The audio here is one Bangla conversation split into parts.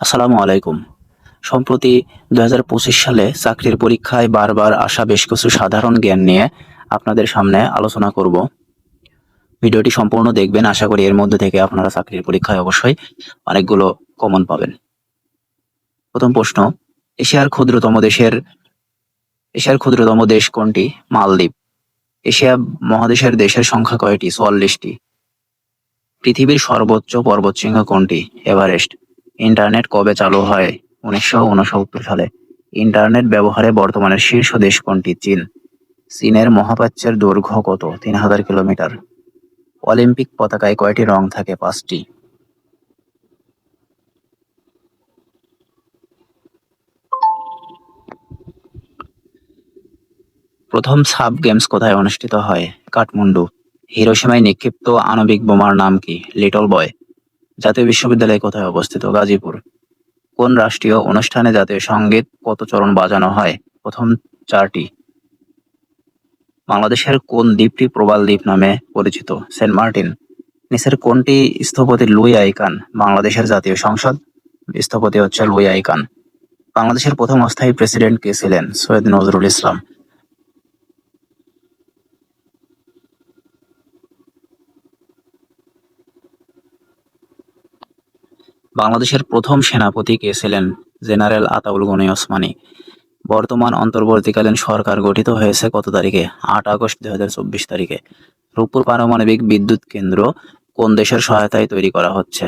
আসসালামু আলাইকুম। সম্প্রতি দু হাজার পঁচিশ সালে চাকরির পরীক্ষায় বারবার আসা বেশ কিছু সাধারণ জ্ঞান নিয়ে আপনাদের সামনে আলোচনা করব। ভিডিওটি সম্পূর্ণ দেখবেন, আশা করি এর মধ্যে থেকে আপনারা চাকরির পরীক্ষায় অবশ্যই অনেকগুলো কমন পাবেন। প্রথম প্রশ্ন, এশিয়ার ক্ষুদ্রতম দেশের, এশিয়ার ক্ষুদ্রতম দেশ কোনটি? মালদ্বীপ। এশিয়া মহাদেশের দেশের সংখ্যা কয়টি? চুয়াল্লিশটি। পৃথিবীর সর্বোচ্চ পর্বতশৃঙ্গ কোনটি? এভারেস্ট। ইন্টারনেট কবে চালু হয়? উনিশশো উনসত্তর সালে। ইন্টারনেট ব্যবহারে বর্তমানের শীর্ষ দেশ কোনটি চীন। চীনের মহাপ্রাচ্যের দৈর্ঘ্য কত? তিন হাজার কিলোমিটার। অলিম্পিক পতাকায় কয়টি রং থাকে? পাঁচটি। প্রথম সাব গেমস কোথায় অনুষ্ঠিত হয়? কাঠমান্ডু। হিরোসীমায় নিক্ষিপ্ত আণবিক বোমার নাম কি? Little boy. জাতীয় বিশ্ববিদ্যালয় কোথায় অবস্থিত? গাজীপুর। কোন রাষ্ট্রীয় অনুষ্ঠানে জাতীয় সংগীত কত চরণ বাজানো হয়? প্রথম চারটি। বাংলাদেশের কোন দ্বীপটি প্রবাল দ্বীপ নামে পরিচিত? Saint Martin. নিচের কোনটি স্থপতি লুই আইকান? বাংলাদেশের জাতীয় সংসদ স্থপতি হচ্ছে লুই আইকান। বাংলাদেশের প্রথম অস্থায়ী প্রেসিডেন্ট কে ছিলেন? সৈয়দ নজরুল ইসলাম। বাংলাদেশের প্রথম সেনাপতি কে ছিলেন জেনারেল আতাউল গনি ওসমানী। বর্তমান অন্তর্বর্তীকালীন সরকার গঠিত হয়েছে কত তারিখে? আট আগস্ট দুই হাজার চব্বিশ তারিখে। রূপপুর পারমাণবিক বিদ্যুৎ কেন্দ্র কোন দেশের সহায়তায় তৈরি করা হচ্ছে?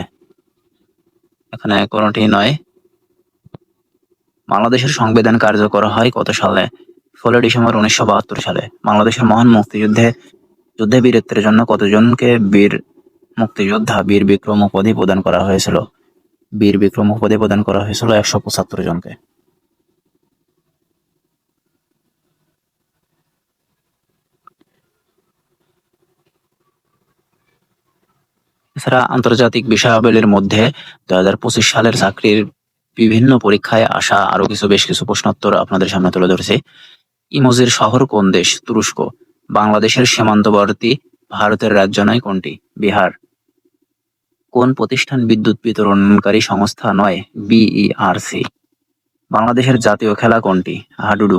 এখানে কোনটি নয়। বাংলাদেশের সংবিধান কার্যকর হয় কত সালে? ষোলো ডিসেম্বর উনিশশো বাহাত্তর সালে। বাংলাদেশের মহান মুক্তিযুদ্ধে যুদ্ধে বীরত্বের জন্য কতজনকে বীর মুক্তিযোদ্ধা বীর বিক্রম উপাধি প্রদান করা হয়েছিল? বীর বিক্রম উপাধি প্রদান করা হয়েছিল একশো পঁচাত্তর জনকে। এছাড়া আন্তর্জাতিক বিষয়াবলীর মধ্যে দু হাজার পঁচিশ সালের চাকরির বিভিন্ন পরীক্ষায় আসা আরও কিছু বেশ কিছু প্রশ্নোত্তর আপনাদের সামনে তুলে ধরেছি। ইমোজির শহর কোন দেশ? তুরস্ক। বাংলাদেশের সীমান্তবর্তী ভারতের রাজ্য নয় কোনটি? বিহার। কোন প্রতিষ্ঠান বিদ্যুৎ বিতরণকারী সংস্থা নয়? বিইআরসি বাংলাদেশের জাতীয় খেলা কোনটি? হাডুডু।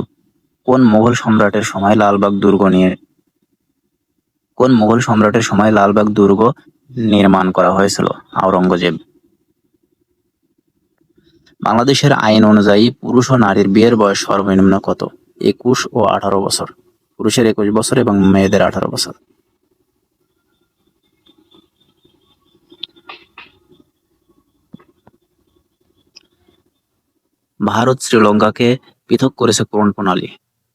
কোন মোগল সম্রাটের সময় লালবাগ দুর্গ নিয়ে কোন মোগল সম্রাটের সময় লালবাগ দুর্গ নির্মাণ করা হয়েছিল? আওরঙ্গজেব। বাংলাদেশের আইন অনুযায়ী পুরুষ ও নারীর বিয়ের বয়স সর্বনিম্ন কত? একুশ ও আঠারো বছর। পুরুষের একুশ বছর এবং মেয়েদের আঠারো বছর। ভারত শ্রীলঙ্কাকে পৃথক করেছে কোন প্রণালী,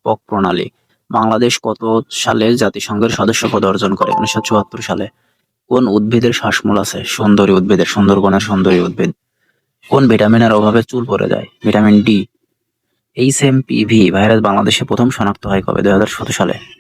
পক প্রণালী। বাংলাদেশ কত সালে জাতিসংঘের সদস্যপদ অর্জন করে? উনিশশো চুয়াত্তর সালে। কোন উদ্ভিদের শ্বাসমূল আছে? সুন্দরী উদ্ভিদের, সুন্দরবনের সুন্দরী উদ্ভিদ। কোন ভিটামিনের অভাবে চুল পড়ে যায়? Vitamin D. H M PV virus বাংলাদেশে প্রথম শনাক্ত হয় কবে? দুই হাজার সতেরো সালে।